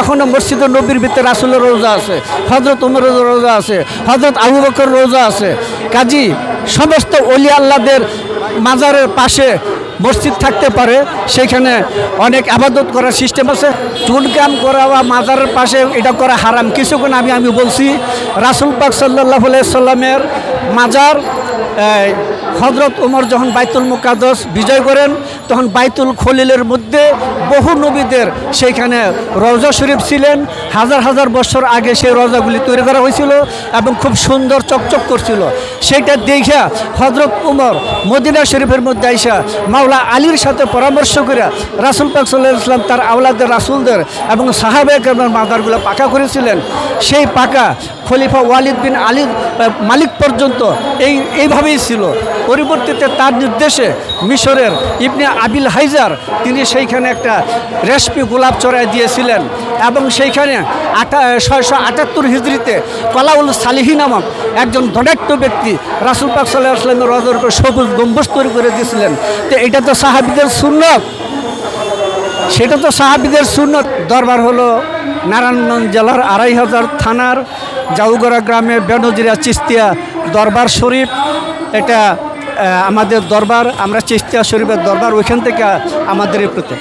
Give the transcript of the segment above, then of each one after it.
এখনও মসজিদ নবীর ভিতরে রাসুলের রোজা আছে হজরত উমরের রোজা আছে হজরত আবু বকর রোজা আছে। কাজী, সমস্ত অলি আল্লাদের মাজারের পাশে মসজিদ থাকতে পারে, সেখানে অনেক আবাদত করার সিস্টেম আছে। চুনকাম করা বা মাজারের পাশে এটা করা হারাম। কিছুক্ষণ আমি আমি বলছি, রাসুল পাক সাল্লাহ সাল্লামের মাজার হজরত উমর যখন বাইতুল মুকাদ্দস বিজয় করেন, তখন বাইতুল খলিলের মধ্যে বহু নবীদের সেইখানে রজা শরীফ ছিলেন। হাজার হাজার বছর আগে সেই রজাগুলি তৈরি করা হয়েছিল এবং খুব সুন্দর চকচক করছিল। সেইটা দেখা হজরত উমর মদিনা শরীফের মধ্যে আইসা মাওলা আলীর সাথে পরামর্শ করে রাসুল পাক সাল্লাহ ইসলাম তার আওলাদের রাসুলদের এবং সাহাবেক মাদারগুলো পাকা করেছিলেন। সেই পাকা খলিফা ওয়ালিদ বিন আলীর মালিক পর্যন্ত এই, এইভাবেই ছিল। পরিবর্তিতে তার নির্দেশে মিশরের ইবনে আবিল হাইজার তিনি সেইখানে একটা রেশমি গোলাপ চড়াই দিয়েছিলেন এবং সেইখানে আটা ছয়শো আটাত্তর হিজড়িতে কলাউল সালিহি নামক একজন ধনাঢ্য ব্যক্তি রাসুল পাক সাল্লাহ আসলামের রজর সবুজ গম্বুজ তৈরি করে দিয়েছিলেন। তো এটা তো সাহাবিদের সুন্নত। সেটা তো সাহাবিদের সুন্নত। দরবার হলো নারায়ণগঞ্জ জেলার আড়াই হাজার থানার জাউগড়া গ্রামে বেনজিরা চিস্তিয়া দরবার শরীফ, এটা আমাদের দরবার, আমরা চিস্তিয়া শরীফের দরবার, ওইখান থেকে আমাদের প্রতি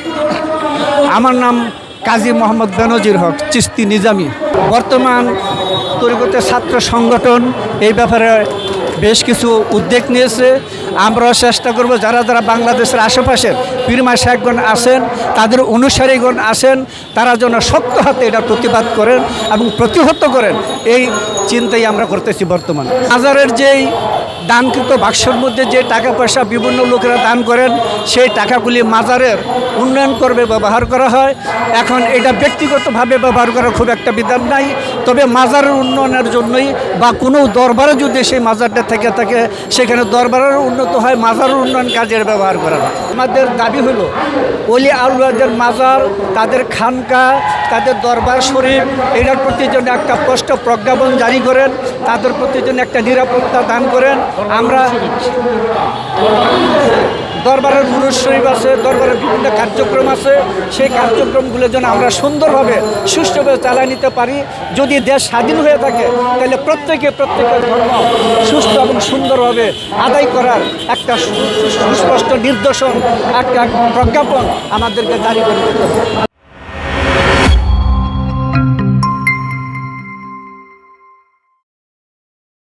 আমার নাম কাজী মোহাম্মদ বেনজির হক, চিস্তি নিজামি। বর্তমান তরিকতের ছাত্র সংগঠন, এই ব্যাপারে বেশ কিছু উদ্যোগ নিয়েছে। আমরাও চেষ্টা করব যারা যারা বাংলাদেশের আশেপাশের পীরমা শেখগণ আছেন, তাদের অনুসারীগণ আসেন তারা যেন শক্ত হাতে এটা প্রতিবাদ করেন এবং প্রতিহত করেন, এই চিন্তাই আমরা করতেছি বর্তমান। হাজারের যেই দানকৃত বাক্সের মধ্যে যে টাকা পয়সা বিভিন্ন লোকেরা দান করেন, সেই টাকাগুলি মাজারের উন্নয়ন করবে, ব্যবহার করা হয়। এখন এটা ব্যক্তিগতভাবে ব্যবহার করা খুব একটা বিধান নাই। তবে মাজারের উন্নয়নের জন্যই বা কোনো দরবারে যদি সেই মাজারটা থেকে থাকে, সেখানে দরবারের উন্নত হয়, মাজারের উন্নয়ন কাজের ব্যবহার করা হয়। আমাদের দাবি হলো অলি আউলাদের মাজার, তাদের খানকা, তাদের দরবার শরীফ, এটার প্রতি জন্য একটা স্পষ্ট প্রজ্ঞাপন জারি করেন, তাদের প্রতি জন্য একটা নিরাপত্তা দান করেন আমরা দরবারের মনুষ্যরীব আছে, দরবারের বিভিন্ন কার্যক্রম আছে, সেই কার্যক্রমগুলো যেন আমরা সুন্দরভাবে, সুষ্ঠুভাবে চালিয়ে নিতে পারি। যদি দেশ স্বাধীন হয়ে থাকে, তাহলে প্রত্যেকে প্রত্যেকের ধর্ম সুস্থ এবং সুন্দরভাবে আদায় করার একটা সুস্পষ্ট নির্দেশন, একটা প্রজ্ঞাপন আমাদেরকে জারি করে